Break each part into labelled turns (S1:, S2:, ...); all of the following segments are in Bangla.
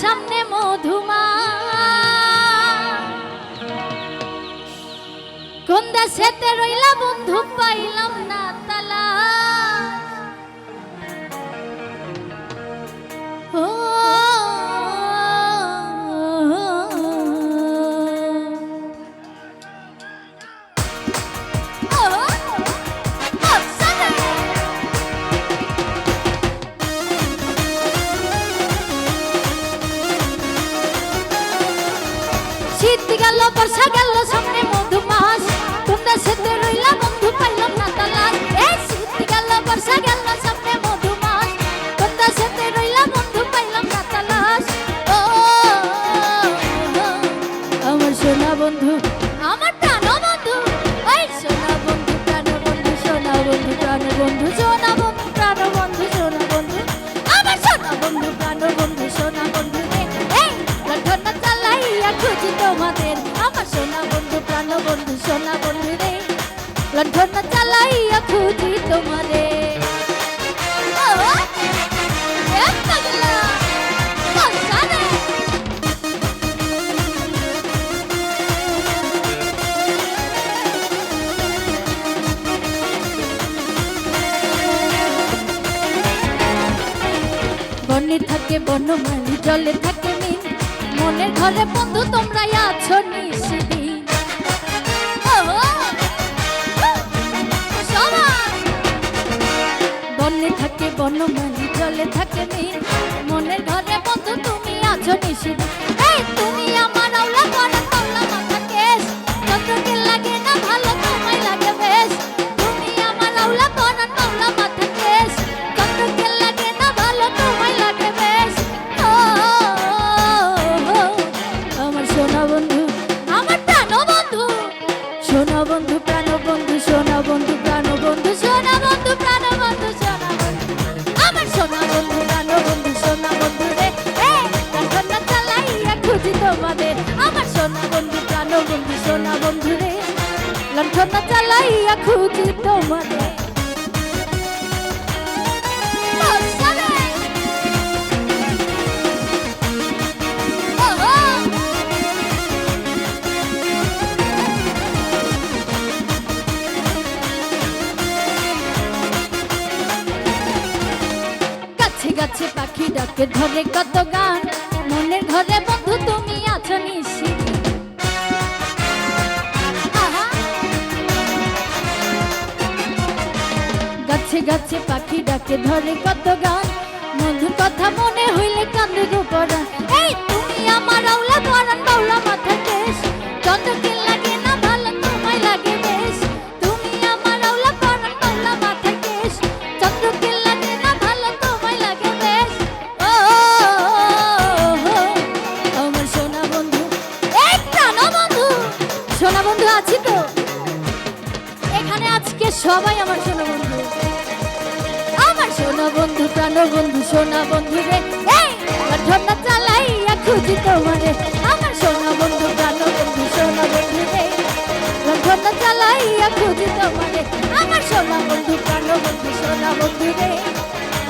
S1: সামনে মধুমা। কোন দেশেতে রইলা বন্ধু বর্ষা গেল সামনে মধুমাস তোমরা সেতে রইলা বন্ধু পাইলাম না তালাক এই শীত গেল বর্ষা গেল সামনে মধুমাস তোমরা সেতে রইলা বন্ধু পাইলাম না তালাক ও আমার সোনা বন্ধু আমার প্রাণ বন্ধু ওই সোনা বন্ধু প্রাণ বন্ধু সোনা বন্ধু প্রাণ বন্ধু সোনা বন্ধু প্রাণ বন্ধু সোনা বন্ধু আমার সোনা বন্ধু তোমাদের আমার সোনা বন্ধু প্রাণ বন্ধু সোনা বন্ধু রে লণ্ঠন চালাইয়া খুঁজি তোমাদের ও, এ পাগলা, কলসা রে। বনে থাকে বনমালী জলে থাকে মনের ঘরে বন্ধু তোমরা আছো নিশিদিন! বনে থাকে বনমালি, জলে থাকে মিন মনের ঘরে বন্ধু, তুমি আছো নিশিদিন এই, তুমি সোনা বন্ধু রে লণ্ঠন চালাইয়া খুঁজি। গাছে গাছে পাখি ডাকে ধরে কত গান। গাছে পাখি ডাকে, ধরে কত গান। মধুর কথা মনে হইলে কান্দে গোপরা এই তুমি আমার আউলা পরান বাউলা মাথা কেশ চন্দ্রকে লাগে না ভালো, তোমায় লাগে বেশ। তুমি আমার আউলা পরান বাউলা মাথা কেশ চন্দ্রকে লাগে না ভালো, তোমায় লাগে বেশ। ও, আমার সোনা বন্ধু। এই প্রাণ বন্ধু। সোনা বন্ধু আছি তো? এখানে আজকে সবাই আমার সোনা বন্ধু। বন্ধু, প্রাণ বন্ধু, সোনা বন্ধু রে। এই ঘটনা চালাইয়া খুঁজি তোমারে। আমার সোনা বন্ধু, প্রাণ বন্ধু, সোনা বন্ধু রে। ঘটনা চালাইয়া খুঁজি তোমারে। আমার সোনা বন্ধু, প্রাণ বন্ধু, সোনা বন্ধু রে।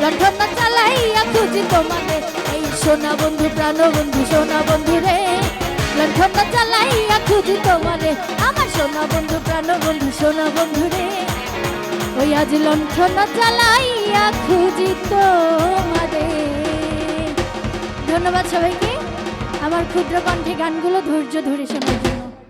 S1: ঘটনা চালাইয়া খুঁজি তোমারে। এই সোনা বন্ধু, প্রাণ বন্ধু, সোনা বন্ধু রে। ঘটনা চালাইয়া খুঁজি তোমারে। আমার সোনা বন্ধু, প্রাণ বন্ধু আজ লণ্ঠন চালাইয়া খুঁজি তোমাদের। ধন্যবাদ সবাইকে। আমার ক্ষুদ্র কণ্ঠে গানগুলো ধৈর্য ধরে শোনার